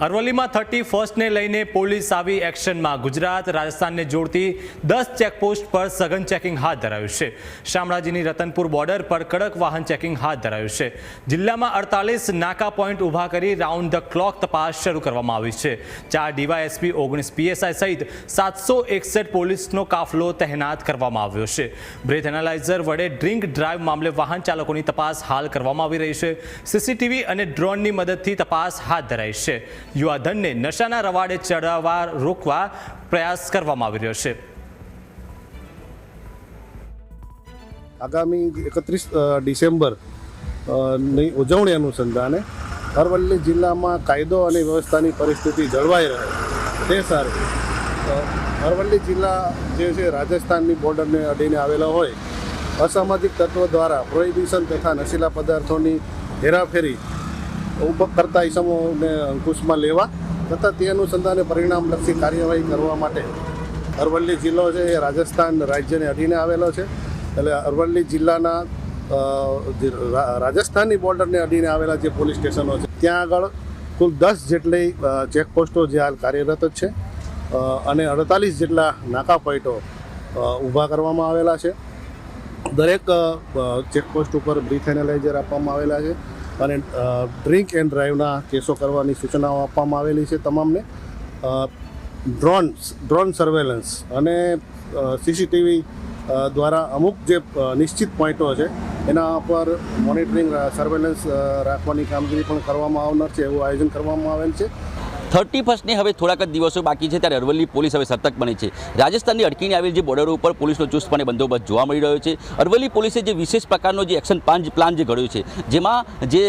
અરવલ્લીમાં thirty ફર્સ્ટને લઈને police આવી એક્શનમાં. ગુજરાત, રાજસ્થાનને જોડતી દસ ચેકપોસ્ટ પર સઘન ચેકિંગ હાથ ધરાયું છે. શામળાજીની રતનપુર બોર્ડર પર કડક વાહન ચેકિંગ હાથ ધરાયું છે. જિલ્લામાં અડતાલીસ નાકા પોઈન્ટ ઊભા કરી રાઉન્ડ ધ ક્લોક તપાસ શરૂ કરવામાં આવી છે. ચાર ડીવાયએસપી, ઓગણીસ પીએસઆઈ સહિત સાતસો એકસઠ પોલીસનો કાફલો તહેનાત કરવામાં આવ્યો છે. બ્રેથ એનાલાઇઝર વડે ડ્રિંક ડ્રાઈવ મામલે વાહન ચાલકોની તપાસ હાલ કરવામાં આવી રહી છે. સીસીટીવી અને ડ્રોનની મદદથી તપાસ હાથ ધરાઈ છે. યુવાધનને નશાના રવાડે ચડાવવા, રોકવા પ્રયાસ કરવામાં આવી રહ્યો છે. આગામી એકત્રીસ ડિસેમ્બરની ઉજવણી અનુસંધાને અરવલ્લી જિલ્લામાં કાયદો અને વ્યવસ્થાની પરિસ્થિતિ જળવાઈ રહે. તે સારું. અરવલ્લી જિલ્લા જે છે રાજસ્થાનની બોર્ડરને અડીને આવેલો હોય, અસામાજિક તત્વો દ્વારા પ્રોહિબિશન તથા નશીલા પદાર્થોની હેરાફેરી કરતા ઇસમોને અંકુશમાં લેવા તથા તે અનુસંધાને પરિણામલક્ષી કાર્યવાહી કરવા માટે અરવલ્લી જિલ્લો છે, એ રાજસ્થાન રાજ્યને અડીને આવેલો છે. એટલે અરવલ્લી જિલ્લાના રાજસ્થાનની બોર્ડરને અડીને આવેલા જે પોલીસ સ્ટેશનો છે, ત્યાં આગળ કુલ દસ જેટલી ચેકપોસ્ટો જે હાલ કાર્યરત છે. અને અડતાલીસ જેટલા નાકા પોઈન્ટો ઊભા કરવામાં આવેલા છે. દરેક ચેકપોસ્ટ ઉપર બ્રીથ એનાલાઇઝર આપવામાં આવેલા છે. અને ડ્રિંક એન્ડ ડ્રાઈવના કેસો કરવાની સૂચનાઓ આપવામાં આવેલી છે તમામને. ડ્રોન્સ ડ્રોન સર્વેલન્સ અને સીસીટીવી દ્વારા અમુક જે નિશ્ચિત પોઈન્ટો છે, એના પર મોનિટરિંગ સર્વેલન્સ રાખવાની કામગીરી પણ કરવામાં આવનાર છે, એવું આયોજન કરવામાં આવેલ છે. થર્ટી ફર્સ્ટને હવે થોડાક જ દિવસો બાકી છે ત્યારે અરવલ્લી પોલીસ હવે સતર્ક બની છે. રાજસ્થાનની અટકીને આવેલ જે બોર્ડર ઉપર પોલીસનો ચુસ્તપણે બંદોબસ્ત જોવા મળી રહ્યો છે. અરવલ્લી પોલીસે જે વિશેષ પ્રકારનો જે એક્શન પ્લાન પ્લાન જે ઘડ્યો છે, જેમાં જે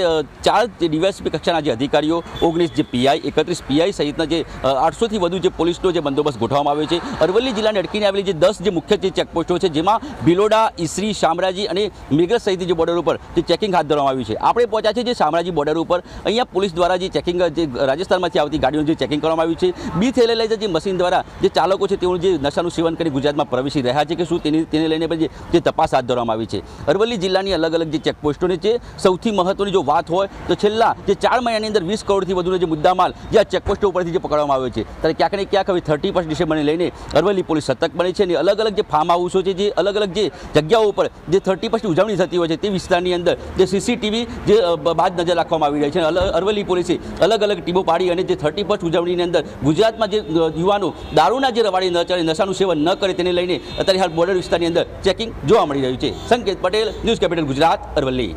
ચાર ડીવાયએસપી કક્ષાના જે અધિકારીઓ, ઓગણીસ જે પીઆઈ, એકત્રીસ પીઆઈ સહિતના જે આઠસોથી વધુ જે પોલીસનો જે બંદોબસ્ત ગોઠવવામાં આવ્યો છે. અરવલ્લી જિલ્લાને અડકીને આવેલી જે દસ જે મુખ્ય જે ચેકપોસ્ટો છે, જેમાં ભિલોડા, ઈસરી, શામળાજી અને મેઘરજ સહિત જે બોર્ડર ઉપર જે ચેકિંગ હાથ ધરવામાં આવ્યું છે. આપણે પહોંચ્યા છે જે શામળાજી બોર્ડર ઉપર. અહીંયા પોલીસ દ્વારા જે ચેકિંગ જે રાજસ્થાનમાંથી આવતી ગાડીઓનું જે ચેકિંગ કરવામાં આવ્યું છે. બી થેલેલાઇઝર જે મશીન દ્વારા જે ચાલકો છે, તેઓનું જે નશાનું સેવન કરી ગુજરાતમાં પ્રવેશી રહ્યા છે કે શું તેની તેને લઈને પણ જે તપાસ હાથ ધરવામાં આવી છે. અરવલ્લી જિલ્લાની અલગ અલગ જે ચેકપોસ્ટોની છે, સૌથી મહત્વની જો વાત હોય, તો છેલ્લા જે ચાર મહિનાની અંદર વીસ કરોડથી વધુનો જે મુદ્દામાલ જે આ ચેકપોસ્ટો ઉપરથી જે પકડવામાં આવ્યો છે. ત્યારે ક્યાંક ને ક્યાંક હવે થર્ટી ફર્સ્ટ ડિસેમ્બરને લઈને અરવલ્લી પોલીસ સતર્ક બની છે અને અલગ અલગ જે ફાર્મ હાઉસો છે, જે અલગ અલગ જે જગ્યાઓ ઉપર જે થર્ટી ફર્સ્ટની ઉજવણી થતી હોય છે, તે વિસ્તારની અંદર જે સીસીટીવી જે બાદ નજર રાખવામાં આવી રહી છે. અરવલ્લી પોલીસે અલગ અલગ ટીમો પાડી અને જે થર્ટી ફર્સ્ટ ઉજવણીની અંદર ગુજરાતમાં જે યુવાનો દારૂના જે રવાડી ન ચડે, નશાનું સેવન ન કરે તેને લઈને અત્યારે હાલ બોર્ડર વિસ્તારની અંદર ચેકિંગ જોવા મળી રહ્યું છે. Sanket Patel, news capital Gujarat, Aravalli.